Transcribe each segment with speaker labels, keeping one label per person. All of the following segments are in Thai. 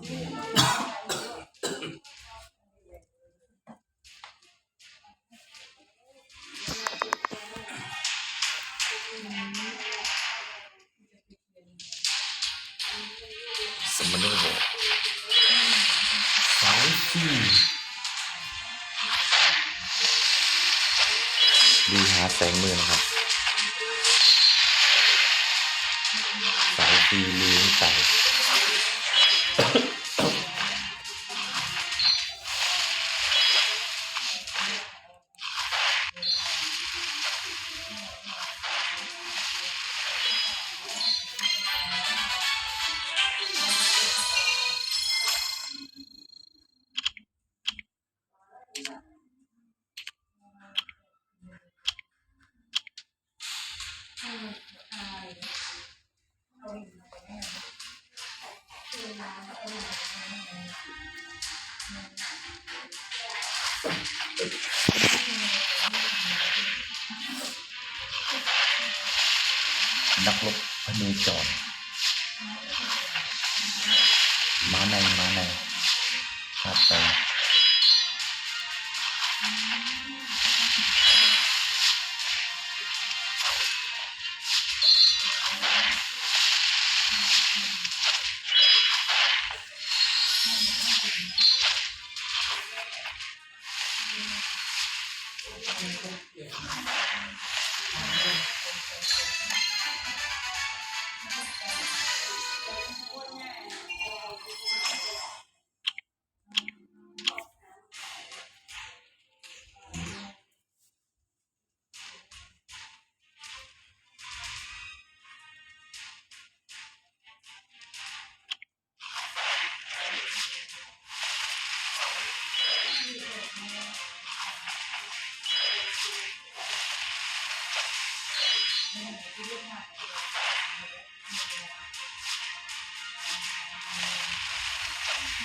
Speaker 1: สมโนโบสายฟีดูหาแสงมือนะครับสายฟีลืมใส่ นักรบพเนจร เร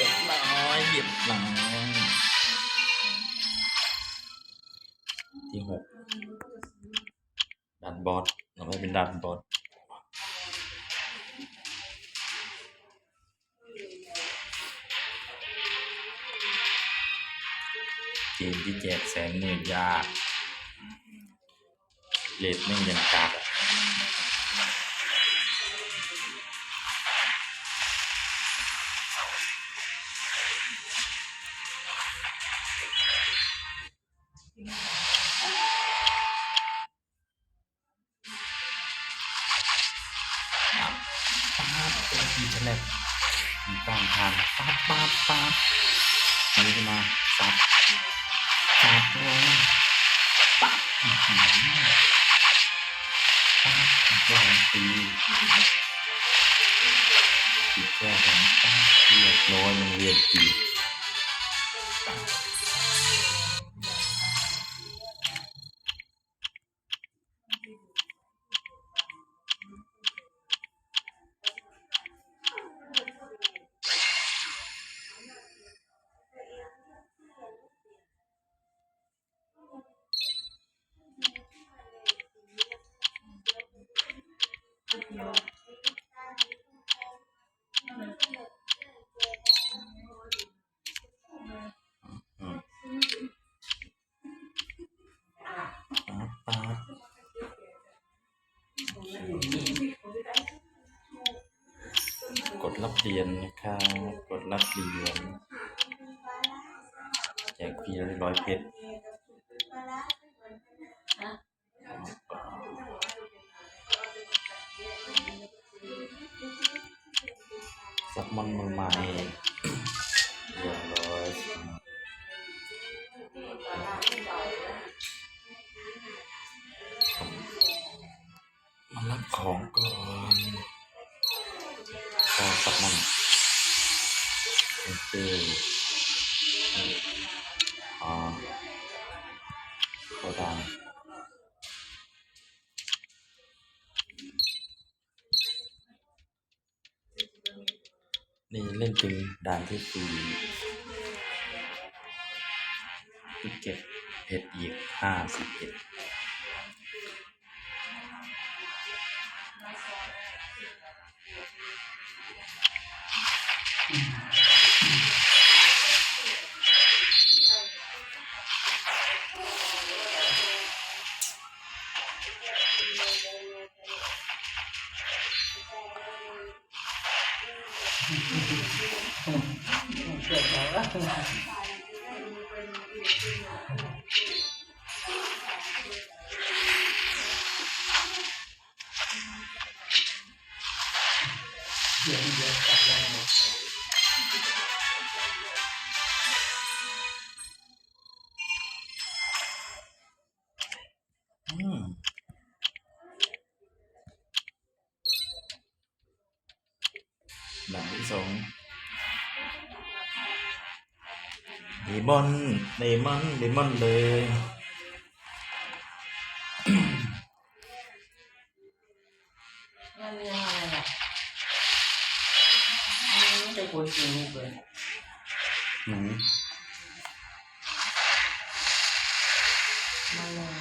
Speaker 1: ียบร้อยเรียบร้อยที่หกดันบอสเราไม่เป็นดันบอส เกมที่แจกแสงหมื่นยากเลดไม่งยังกากอะป๊าบเป็นทีแฉลบมีตามทางป๊าบป๊าบป๊าบอันนี้ก็มาซับ ซับลงป๊าบอื้อหือป๊าบแก้วตีตีแก้ของเรียบร้อยโรงเรียนจี รับเหรียญนะครับ กดรับเหรียญแจกฟรีร้อยเพชรสักมันมือใหม่เรียบร้อยมารับของก่อน ก็สักมันโอเคอ่าก็ได้นี่เล่นเป็นด่านที่สี่จุดเก็บเผ็ดอีกห้าสิบเอ็ด
Speaker 2: กิด จริงเลย
Speaker 1: ไหน
Speaker 2: มัน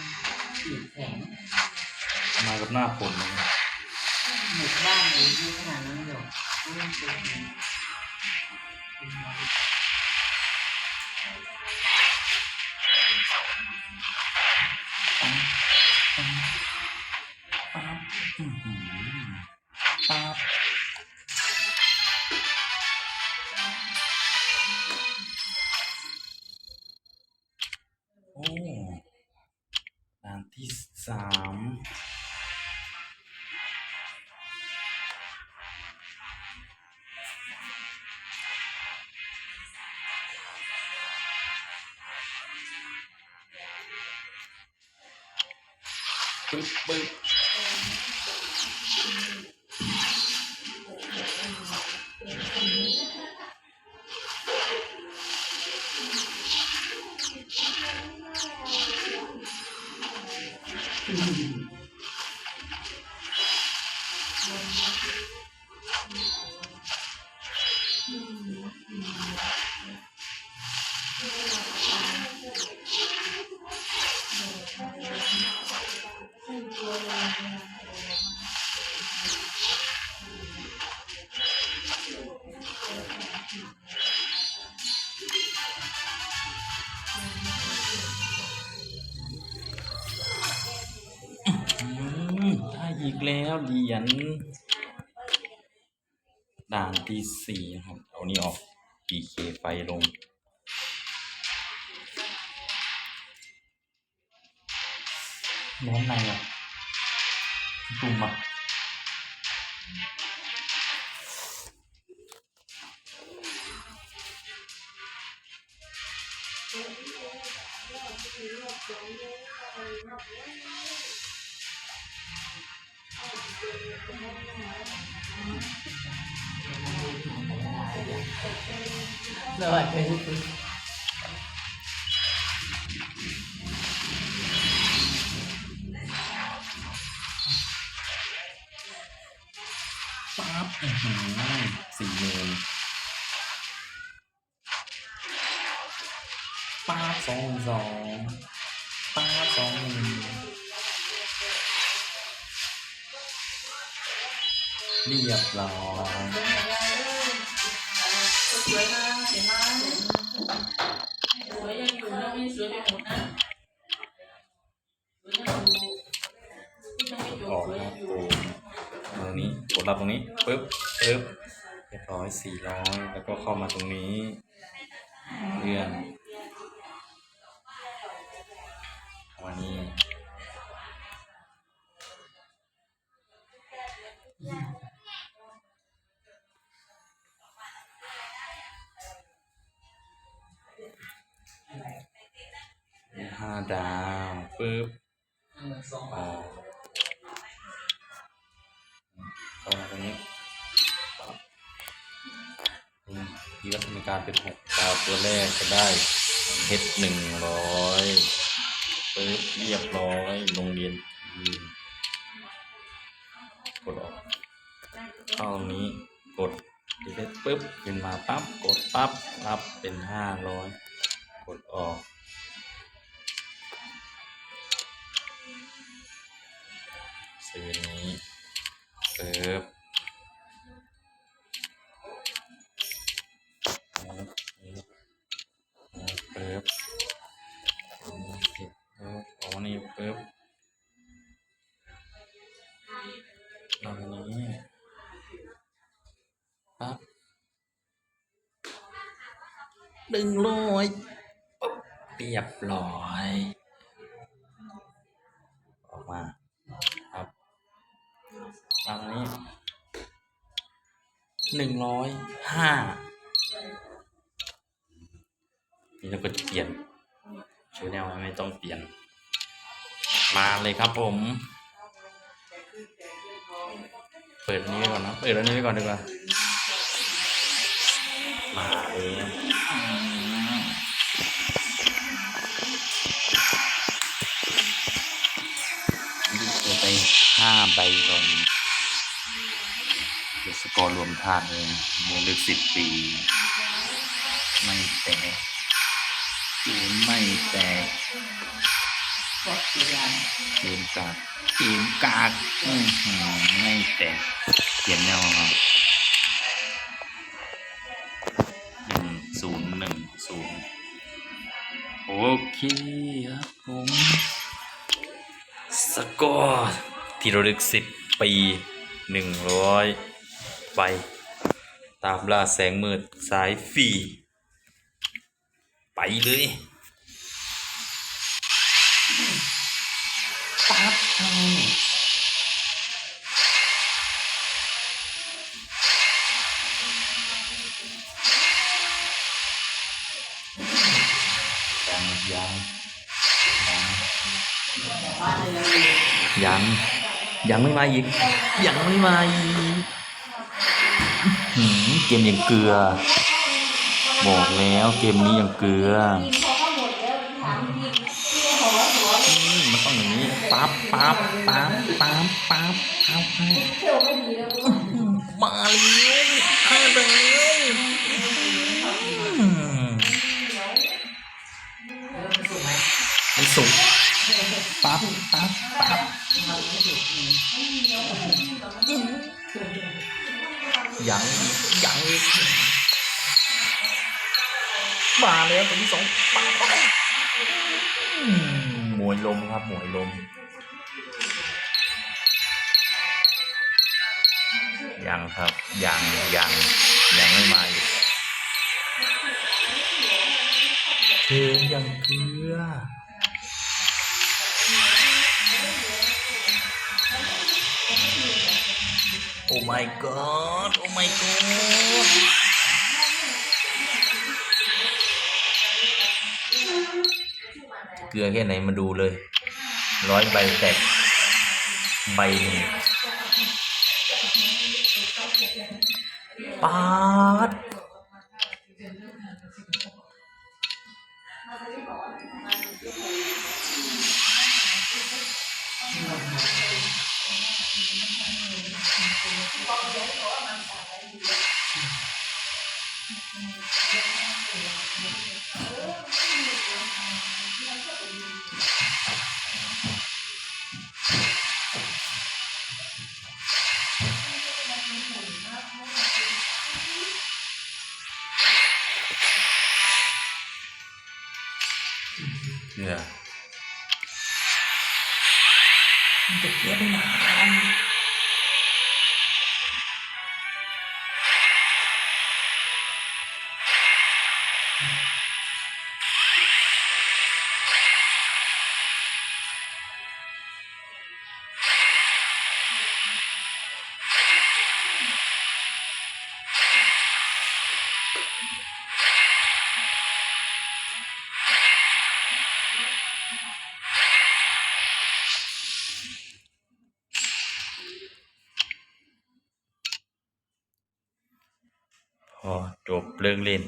Speaker 2: ขีดแข็ง
Speaker 1: มากับหน้าฝนเลย
Speaker 2: หมุดบ้านอยู่ที่ขนาดนั้นหรอ กไปึ๊
Speaker 1: บปึ๊บอื อีกแล้วเหรียญด่านที่สี่นะครับ เอานี้ออก PK ไฟลงร้อนในอะตุ่มอะ
Speaker 2: ส วัสดีคุณ
Speaker 1: ปั๊บอื้อหือสี่ เรียบร้อย
Speaker 2: สวยมากเห็นมากสวยยังอยู่นะไม่สวยไปหมดนะสวยยังอยู่ยังไม่จ
Speaker 1: อบอก
Speaker 2: สวย
Speaker 1: ค
Speaker 2: ยั
Speaker 1: รั
Speaker 2: งอยู่
Speaker 1: โอ้ตรงนี้กดรับตรงนี้ปึ๊บปึ๊บเรียบร้อยสี่ร้อยแล้วก็เข้ามาตรงนี้เลื่อน ดาวปึ๊บ
Speaker 2: เออสอง
Speaker 1: ออกเข้ามาตรงนี้ปั๊บนี่ที่วัฒนาการเป็นหกดาวตัวแรกจะได้เพชรหนึ่งร้อยปึ๊บเรียบร้อยโรงเรียนทีมกดออกเข้าตรงนี้กดดีเลทปึ๊บขึ้นมาปั๊บกดปั๊บรับเป็นห้าร้อยกดออก ซื้ออันนี้ปึ๊บปึ๊บปึ๊บเอานนี้ปึ๊บเอาอันนี้ปั๊บดึงลอยปุ๊บเรียบร้อย ออกมา ครับ ตามนี้หนึ่งร้อยห้านี่เราก็จะเปลี่ยนชื่อแนวไม่ต้องเปลี่ยน มาเลยครับผม เปิดนี้ไว้ก่อนนะเปิดอันนี้ไว้ก่อนดีกว่ามาเลยไปห้าใบก่อน สกอร์รวมธาตุเลยมื่อลึกสิบปี ไม่แตกเกมไม่แตก
Speaker 2: เสียง
Speaker 1: เกมกากเกมกากอือหือไม่แตกเขียนแนวครับหนึ่งศูนย์หนึ่งศูนย์โอเคครับผมสกอร์ที่ระลึกสิบปีหนึ่งร้อย ใบตามล่าแสงมืดสายฟรีไปเลยปั๊บเอายังยังยัง
Speaker 2: บ้านเลย
Speaker 1: ยังยังไม่มาอีกยังไม่มาอีกอื้อ หือเกมยังเกลือ บอกแล้วเกมนี้ยังเกลืออืมมันต้องอย่างนี้ปั๊บปั๊บปั๊บปั๊บปั๊บเอาให้
Speaker 2: เขียวไม่ดีแล้ว
Speaker 1: มาเลยให้เลยอืมไม่สุกปั๊บปั๊บปั๊บ ยังยังอีกมาแล้วตัวที่สองมหมวยลมครับหมวยลม ยังครับยังยังยังไม่มาอีกเชิญยังเกลือ โอ้ my god โอ้ my god เกลือแค่ไหนมาดูเลย ร้อยใบแตกใบหนึ่งปาด เกลื เลื่องเล่น